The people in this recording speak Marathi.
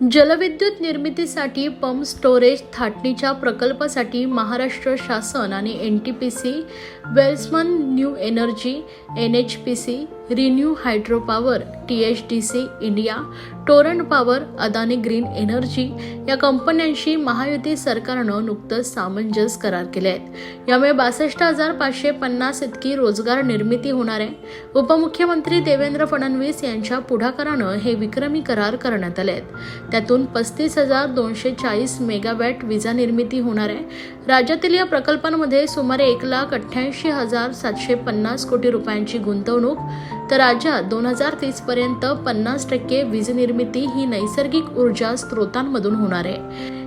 जलविद्युत निर्मितीसाठी पंप स्टोरेज थाटणीच्या प्रकल्पासाठी महाराष्ट्र शासन आणि N T P C Welspun new energy N H P C ReNew hydro power T H D C India Torrent power Adani green energy या कंपन्यांशी महायुती सरकारनं नुकतंच सामंजस्य करार केले आहेत. यामुळे बासष्ट हजार पाचशे पन्नास इतकी रोजगार निर्मिती होणार आहे. उपमुख्यमंत्री देवेंद्र फडणवीस यांच्या पुढाकारानं हे विक्रमी करार करण्यात आले आहेत. त्यातून पस्तीस हजार दोनशे चाळीस मेगावॅट विजा निर्मिती होणार आहे. राज्यातील या प्रकल्पांमध्ये सुमारे एक लाख अठ्ठ्याऐंशी हजार सातशे पन्नास कोटी रुपयांची गुंतवणूक तर राज्यात दोन हजार तीस पर्यंत पन्नास टक्के वीज निर्मिती ही नैसर्गिक ऊर्जा स्रोतांमधून होणार आहे.